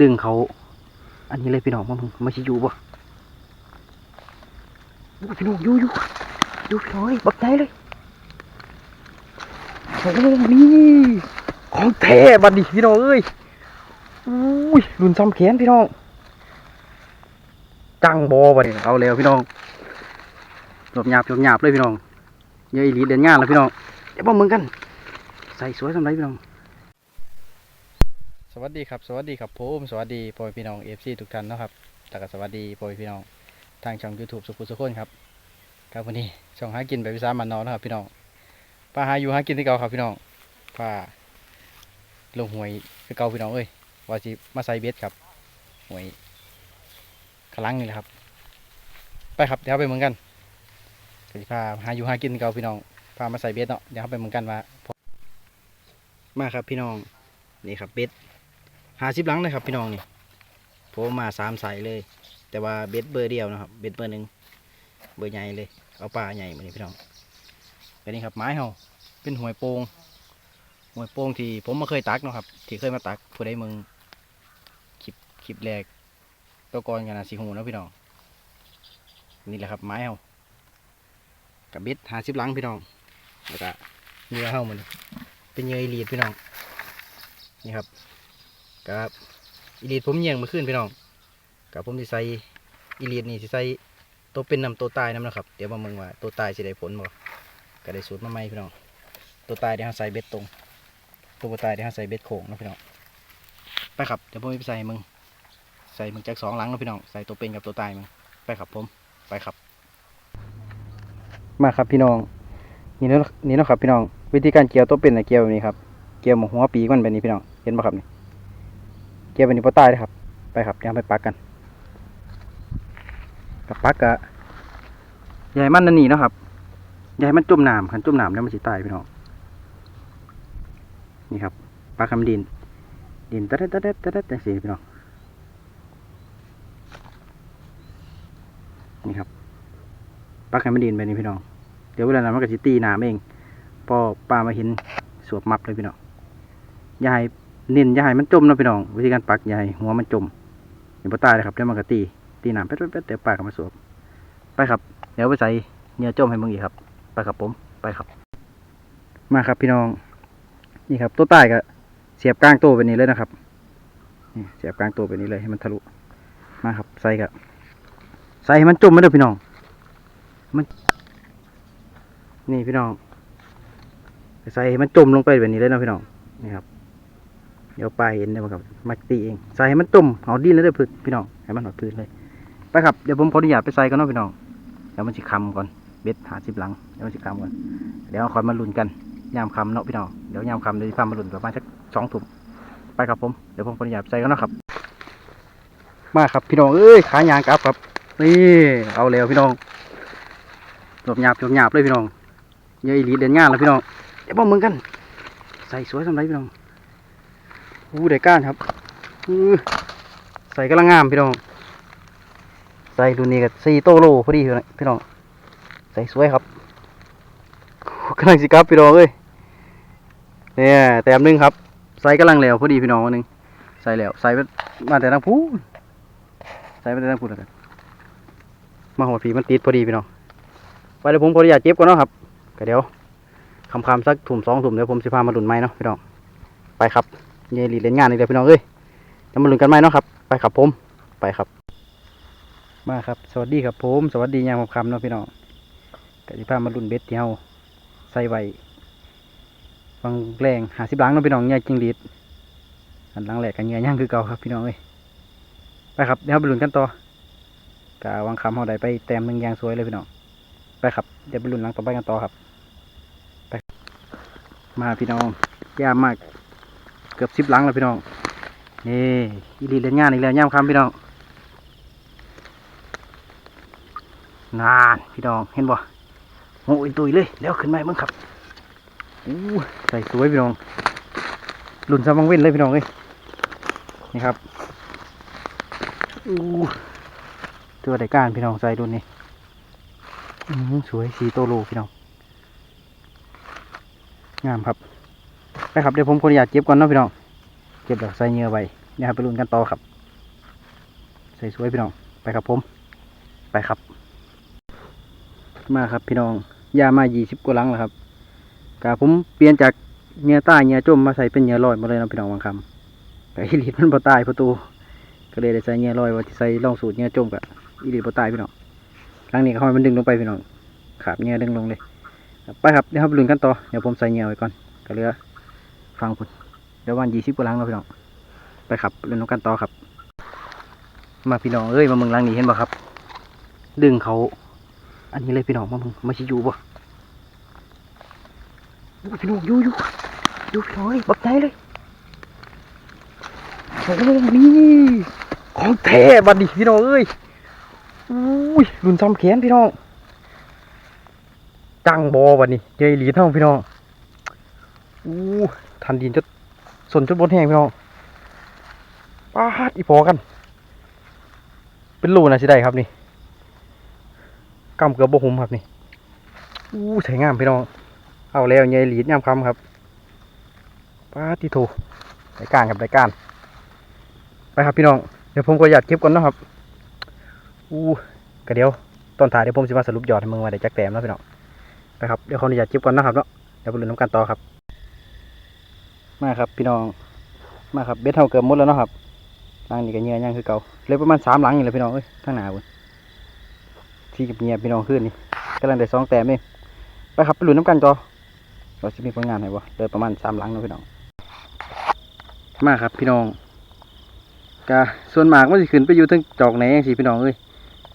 ดึงเขา อันนี้เลยพี่น้องมามึงมาชิยูบ่โอ้ยพี่น้องยู่ยู่ยู่พี่น้อยบักใจเลยโอ้นี่ของแท้บัดดิพี่น้องเอ้ยอุ้ยรุนซ้ำแขนพี่น้องจังบอบัดดิเอาแล้วพี่น้องหลบหยาบหลบหยาบเลยพี่น้องเยอะอีหลีเดินงานแล้วพี่น้องเดี๋ยวมามึงกัน ใส่สวยสำไรพี่น้อง สวัสดีครับสวัสดีครับผมสวัสดีพ่อพี่น้องเอฟซีทุกท่านนะครับแล้วก็สวัสดีพ่อพี่น้องทางช่อง YouTube สุขุสุขคนครับครับวันนี้ช่องหากินไปพิซามันนอนนะครับ พี่น้องป้าหาอยู่หากินที่เก่าครับพี่น้องป้าลงหวยคือเก่าพี่น้องเอ้ยว่าสิมาใส่เบ็ดครับหวยขลังนี่แหละครับ ไปครับเดี๋ยวไปเหมือนกันก็สิพาหาอยู่หากินที่เก่าพี่น้องพามาใส่เบ็ดเนาะเดี๋ยวไปเหมือนกันว่ามาครับพี่น้องนี่ครับเบ็ด หาสิบหลังเลยครับพี่น้องนี่ผมมาสามสายเลย แต่ว่าเบ็ดเบอร์เดียวนะครับ เบ็ดเบอร์หนึ่งเบอร์ใหญ่เลย เอาปลาใหญ่มานี่พี่น้องอันนี้ครับไม้เฮาเป็นหวยโปงหวยโปงที่ผมมาเคยตักนะครับ ที่เคยมาตักผู้ใดมึงคลิปคลิปแรกตัวกรกันนะสีหูนะพี่น้อง นี่แหละครับไม้เฮากับเบ็ดหาสิบหลังพี่น้องแล้วก็เหยื่อเฮามันเป็นเหยื่ออีลีดพี่น้องนี่ครับ ครับอีลีดผมเยี่ยงมาขึ้นพี่น้องกับผมสิใส่อีลีดนี่สิใส่ตัวเป็นนำตัวตายนำนะครับ เดี๋ยวมาเมืองว่าตัวตายสิได้ผลบ่ก็ได้สูตรมาใหม่พี่น้องตัวตายเดี๋ยวเราใส่เบ็ดตรง ตัวตายเดี๋ยวเราใส่เบ็ดโค้งนะพี่น้องไปครับเดี๋ยวผมไปใส่มึงใส่มึงจากสองหลังนะพี่น้องใส่ตัวเป็นกับตัวตายมึงไปครับผมไปครับ มาครับพี่น้องนี่นะนี่นะครับพี่น้องวิธีการเกี่ยวตัวเป็นนะเกี่ยวแบบนี้ครับเกี่ยวหมหัวปีกมันแบบนี้พี่น้องเห็นปะครับนี่ กี่ยวไปนี่พอตายเลยครับ ไปครับเดี๋ยวไปปักกันกับปักกะอย่าให้มันนั่นนี่เนาะครับให้มันจุ่มน้ำคันจุ่มน้ำแล้วมันสิตายพี่น้องนี่ครับปักคำดิน ดินตะเด็ดตะเด็ดตะเด็ดจังสีพี่น้องนี่ครับปักให้มันดินไปนี่พี่น้องเดี๋ยวเวลานั้นมันก็สิตีน้ำเองพอปลามาเห็นสวบมับเลยพี่น้องยาให้ เน้นอย่าให้มันจมนะพี่น้อง วิธีการปักอย่าให้หัวมันจมอย่าไปตายเลยครับเดี๋ยวมันก็ตี ตีน้ำเป็ดเป็ดเดี๋ยวปลาก็มาสวบไปครับ เดี๋ยวไปใส่เนื้อจมให้มึงอีกครับ ไปครับผม ไปครับ มาครับพี่น้อง นี่ครับ ตัวใต้ก็เสียบกลางตัวไปนี้เลยนะครับ นี่เสียบกลางตัวไปนี้เลยให้มันทะลุ มาครับใส่กับใส่ให้มันจมไม่ได้พี่น้อง มัน นี่พี่น้องใส่ให้มันจมลงไปแบบนี้เลยนะพี่น้อง นี่ครับ เดี๋ยวปลาเห็นเดี๋ยวมันกับมาตีเองใส่ให้มันตุ่มเอาดินแล้วเด้อพืชพี่น้องให้มันหอดพื้นเลยไปครับเดี๋ยวผมขออนุญาตไปใส่กันเนาะพี่น้องเดี๋ยวมันสิคำก่อนเบ็ดหาสิบหลังเดี๋ยวมันสิคำก่อนเดี๋ยวคอยมาลุ้นกันยามคำเนาะพี่น้องเดี๋ยวยามคำเดี๋ยวจะพามาลุ้นประมาณสักสองถุงไปครับผมเดี๋ยวผมขออนุญาตใส่กันเนาะครับ มาครับพี่น้องเอ้ยขายางกลับครับนี่เอาแล้วพี่น้องหลบหยาบหลบหยาบเลยพี่น้องเยอะอีหลีเดินงานแล้วพี่น้องเดี๋ยวมามึงกัน ใส่สวยสำไรพี่น้อง อู้ได้ก้านครับอือใส่กำลังงามพี่น้อง ใส่ดูนี่กับสี่โตโลพอดีพี่น้อง ใส่สวยครับกำลังสิครับพี่น้องเอ้ยเนี่ยแต้มหนึ่งครับ ใส่กำลังแล้วพอดีพี่น้องวันหนึ่งใส่แล้วใส่มาแต่ทางผู้ใส่ไปแต่ทางผู้แล้วกันมาหอดผีมันติดพอดีพี่น้องไปเดี๋ยผมขออนุญาตเจ็บก่อนเนาะครับก็เดี๋ยวคำคำๆสักถุ่มสองถุ่มเดี๋ยวผมสิพามาดุนไม้เนาะพี่น้องไปครับ เยลีเล่นงานอีกแล้วพี่น้องเอ้ยแล้วมาลุ้นกันไหมเนาะครับ ไปครับผมไปครับ มาครับ สวัสดีครับผม สวัสดียามคำๆเนาะพี่น้องกะทิพามาลุ้นเบ็ดเที่เฮาใส่ไว้ฟังแรงหาสิบหลังเนาะพี่น้องเนี่ยจริงดีดอันหลังแหลกกันเงี้ยย่างคือเก่าครับพี่น้องเอ้ยไปครับเดี๋ยวไปลุ้นกันต่อกะวางคำเฮาได้ไปแต้มหนึ่งยางสวยเลยพี่น้องไปครับเดี๋ยวไปลุ้นหลังต่อไปกันต่อครับไปมาพี่น้องยามมาก กือบสิบหลังแล้วพี่น้องนี่อีลีเล่นงานอีกแล้วย่ำคำพี่น้องนานพี่น้องเห็นบ่โอ้ยตุยเลยเดี๋ยวขึ้นมาให้มึงครับอู้ใส่สวยพี่น้องหลุนซามังเว้นเลยพี่น้องเอ้ยนี่ครับอู้ตัวไดก้านพี่น้องใส่ดุนนี่สวยสีโตโลพี่น้องงามครับ ไปครับเดี๋ยวผมขออนุญาตเก็บก่อนเนาะพี่น้อง เก็บดอกใส่เงือไว้นี่ครับไปลุ้นกันต่อครับ ใส่สวยพี่น้อง ไปครับผม ไปครับ มาครับพี่น้องยามายี่สิบกว่าลังแล้วครับกะผมเปลี่ยนจากเงือใต้เงื่อจมมาใส่เป็นเงือลอยมาเลยนะพี่น้องบางคำกะอีลิตมันบ่ตายประตู ก็เลยได้ใส่เงือลอยว่าที่ใส่ล่องสูตรเงื่อจมกะอีลิตบ่ตายพี่น้องครั้งนี้ก็ให้มันดึงลงไปพี่น้องขาบเงือดึงลงเลย ไปครับเดี๋ยวครับลุ้นกันต่อเดี๋ยวผมใส่เงื่อไว้ก่อนก็เหลือ ฟังคุณเดี๋ยววันยี่สิบกว่าลังแล้วพี่น้อง ไปครับลุ้นกันต่อครับ มาพี่น้องเอ้ยมาเมืองลังนี้เห็นบ่ครับ ดึงเขา อันนี้เลยพี่น้องมาเมืองมาชิยูบ่พี่น้องยูยูยูพี่น้องเอ้ยบักใจเลยโอ้นี่ของแท้บัดดิพี่น้องเอ้ยอุ้ยรุ่นซ้ำแขนพี่น้องจังบอบัดนี้เจหลีเท่าพี่น้องอู้ ทันดินจดสนจดบนแห้งพี่น้องปาดอีพอกัน เป็นรูนะสิได้ครับนี่กำเกือบบ่หุมครับนี่อู้ใส่งามพี่น้องเอาแล้วใหญ่หลีดยามคำครับปาติโถได้การครับได้การไปครับพี่น้องเดี๋ยวผมก็อยากเก็บก่อนนะครับอู้กระเดียวตอนถ่ายเดี๋ยวผมสิมาสรุปยอดให้มึงว่าได้จักแต้มแล้วพี่น้องไปครับเดี๋ยวขออนุญาตเก็บก่อนนะครับเนาะเดี๋ยวไปลุ้นน้ำกันต่อครับ มาครับพี่น้อง มาครับเบ็ดเท่าเกือบหมดแล้วเนาะครับหลังนี้ก็เงียยังคือเก่าเลยประมาณสามหลังนี่แหละพี่น้องเอ้ยข้งหนาบุญที่เงียบพี่น้องขึ้นนี่กำลังได้สองแต้มเองไปครับไปหลุนน้ำกันต่อเราจะมีผลงานให้บ่เดินประมาณสามหลังนะพี่น้อง มาครับพี่น้องกะส่วนมากมันสิขึ้นไปอยู่ทั้งจอกไหนจังซี่พี่น้องเอ้ย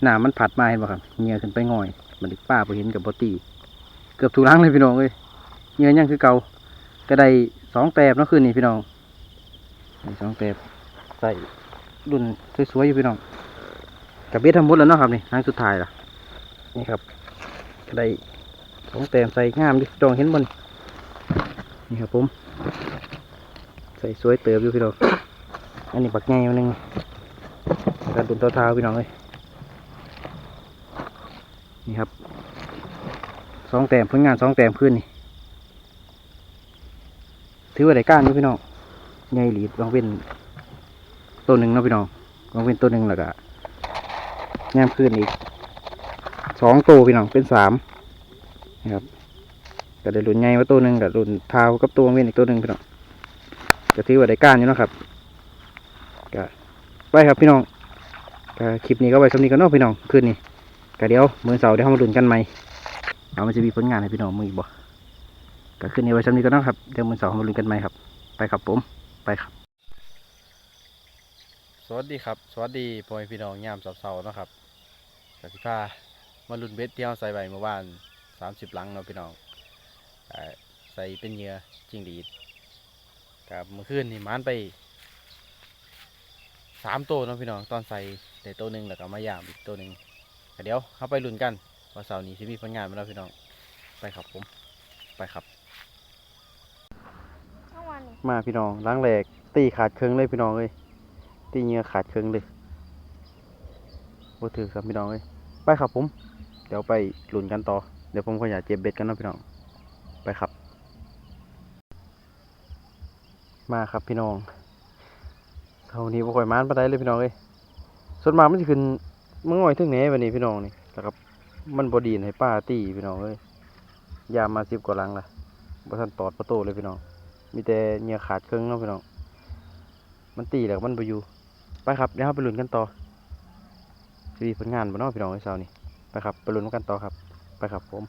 หนามันผัดมาเห็นบ่ครับเงียขึ้นไปง่อยมันป้าบ่เห็นกับบอตีเกือบถูกล้างเลยพี่น้องเอ้ยเงียยังคือเก่าก็ได้ สองแตบเนาะคืนนี้พี่น้องสองแตบใส่รุ่นสวยๆอยู่พี่น้องกับเบ็ดทำหมดแล้วเนาะครับนี่ครั้งสุดท้ายละนี่ครับก็ได้สองแตบใส่งามดิจองเห็นบนนี่ครับผม ใส่สวยเติบอยู่พี่น้องอันนี้ปักแง่หนึงแล้วก็ดุนเท้าๆพี่น้องเอ้ยนี่ครับสองแต้มผลงานสองแต้มขึ้นนี่ ถือว่าได้ก้านอยู่พี่น้องใหญ่หลีดวางเป็นตัวหนึ่งเนาะพี่น้องวางเป็นตัวหนึ่งแล้วก็แง้มขึ้นอีกสองตัวพี่น้องเป็นสามนะครับก็ได้รุ่นใหญ่ว่าตัวหนึ่งกับรุ่นเท้ากับตัวเป็นอีกตัวหนึ่งพี่น้องก็ถือว่าได้ก้านอยู่นะครับก็ไปครับพี่น้องก็คลิปนี้ก็ไว้สำนีกันเนาะพี่น้องคืนนี้ก็เดี๋ยวมื้อเสาร์เดี๋ยวเรามาลุ้นกันใหม่เอามันจะมีผลงานให้พี่น้องมืออีกบ่ ก็ขึ้นในไว้ซ้ำนี้ก็ต้องครับเดี๋ยวมือสองมาลุ้นกันใหมครับ ไปครับผมไปครับ สวัสดีครับ สวัสดีพ่อแม่พี่น้องยามเสาร์ๆนะครับกสิพามาลุ้นเบ็ดที่เราใส่ใบเมื่อวานสามสิบลังเนาะพี่น้องใส่เป็นเหยื่อจิงหรีดกับเมื่อคืนนี่มันไปสามตัวเนาะพี่น้องตอนใส่ได้ตัวหนึ่งแล้วก็มายามอีกตัวหนึ่งเดี๋ยวเข้าไปลุ้นกันว่าเสาร์นี้จะมีผลงานไหมล่ะพี่น้องไปครับผมไปครับ ทั้งวันนี่มาพี่น้องล้างแหลกตีขาดเครื่องเลยพี่น้องเลยตีเงือขาดเครื่องเลยโบ่ถือครับพี่น้องเลยไปครับผม เดี๋ยวไปลุ้นกันต่อ เดี๋ยวผมขออยากเจ็บเบ็ดกันนะพี่น้อง ไปครับ มาครับพี่น้องเท่านี้บ่ค่อยมานปานใดเลยพี่น้องเอ้ยส่วนมากมันสิขึ้นมึงง่อยถึงไหนบัดนี้พี่น้องนี่แล้วก็มันบ่ดีนให้ป้าตีพี่น้องเอ้ยยามมา10กว่าลังละบ่ทันตอดประตูเลยพี่น้อง มีแต่เหงื่อขาดเครื่องเนาะพี่น้อง มันตีแล้วมันไปอยู่ ไปครับเดี๋ยวเราไปลุ้นกันต่อจะมีผลงานบ่เนาะพี่น้องไอ้เสาร์นี่ ไปครับไปลุ้นกันต่อครับ ไปครับผม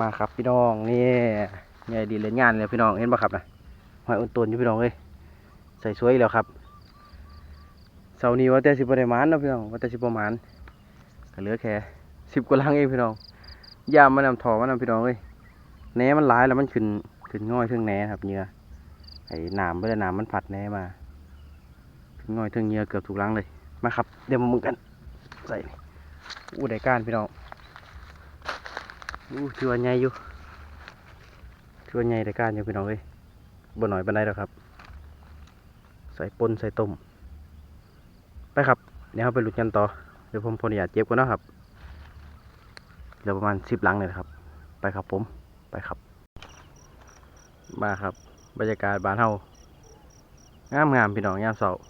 มาครับพี่น้องนี่ใหญ่ดีเล่นงานเลยพี่น้องเห็นปะครับนะหอยอุ่นตุนอยู่พี่น้องเอ้ยใส่สวยแล้วครับเสาร์นี้ว่าแต่สิบประมานเนะพี่น้องว่าแต่สิบประมาณก็เหลือแค่สิบกว่าลังเองพี่น้องยามมันนำถอมันนำพี่น้องเอ้ยแหนมันหลายแล้วมันขึ้น ขึ้นง่อยเทิงแหนครับเหงื่อไอ้หนามเพื่อหนามมันผัดแหนมาขึ้นง่อยเทิงเหงื่อเกือบถูกล้างเลยมาครับ เดี๋ยวมามึงกันใส่อู้ได้ก้านพี่น้องอู้ถือว่าใหญ่อยู่ถือว่าใหญ่ได้ก้านอยู่พี่น้องเอ้ยบ่หน่อยปานใดหรอกครับ ใส่ปนใส่ต้มไปครับเดี๋ยวเราไปหลุดกันต่อเดี๋ยวผมพอนุญาตเจ็บก่อนนะครับเดี๋ยวประมาณสิบลังเลยครับ ไปครับผมไปครับ มาครับ บรรยากาศบ้านเฮางามงามพี่น้องยามเสาร์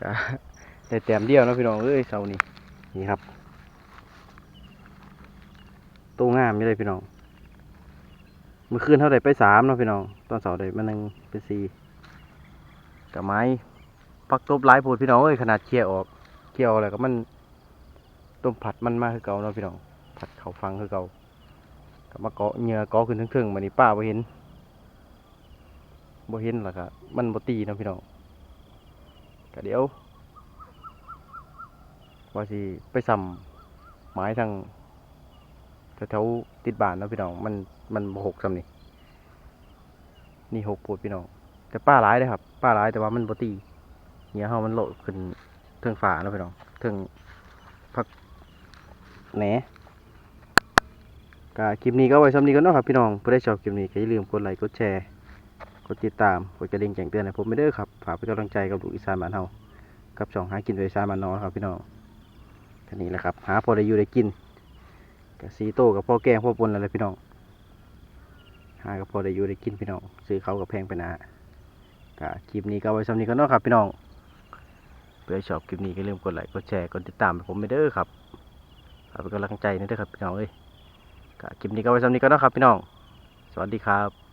ก็ได้แต้มเดียวนะพี่น้องเอ้ยเสาร์นี้นี่ครับตัวงามอยู่เลยพี่น้องเมื่อคืนเท่าไดไปสามเนาะพี่น้องตอนเสาร์ได้มาหนึ่งเป็นสี่กับไม้ปักตบหลายโพดพี่น้องเอ้ยขนาดเคี่ยวออกเคี่ยวอะไรก็มันต้มผัดมันมากคือเก่าเนาะพี่น้องผัดเขาฟังคือเก่า มาเกาะเงือเกาะขึ้นทึ่งๆมานี่ป้าบ่เห็นบ่เห็นหรอกครับมันบ่ตีนะพี่น้องก็เดี๋ยวว่าสิไปซ้ำไม้ทางแถวๆติดบ้านนะพี่น้องมันมันบ่หกซ้ำนี่นี่หกโพดพี่น้องแต่ป้าหลายเลยครับ ป้าหลายแต่ว่ามันบ่ตีเงื่อเฮามันโลดขึ้นเทิงฝาเนาะพี่น้องเทิงพักแหน ก็คลิปนี้ก็ไว้ซ้ำนี้ก็เนาะครับพี่น้องผู้ได้ชอบคลิปนี้ก็อย่าลืมกดไลค์กดแชร์กดติดตามกดกระดิ่งแจ้งเตือนให้ผมไม่เด้อครับฝากเป็นกำลังใจกับลูกอีสานบ้านเฮากับช่องหากินโดยอีสานบ้านนอครับพี่น้องแค่นี้แหละครับ หาพอได้อยู่ได้กินกับซีโต้กับพ่อแกงพ่อปนอะไรพี่น้องหากับพอได้อยู่ได้กินพี่น้องซื้อเขากับแพงไปนะก็คลิปนี้ก็ไว้ซ้ำนี้ก็เนาะครับพี่น้องผู้ได้ชอบคลิปนี้ก็อย่าลืมกดไลค์กดแชร์กดติดตามให้ผมไม่เด้อครับฝากเป็นกำลังใจนี่เด้อครับพี่น้องเอ้ย คลิปนี้ก็ไว้สำนี้ก็นะครับพี่น้อง สวัสดีครับ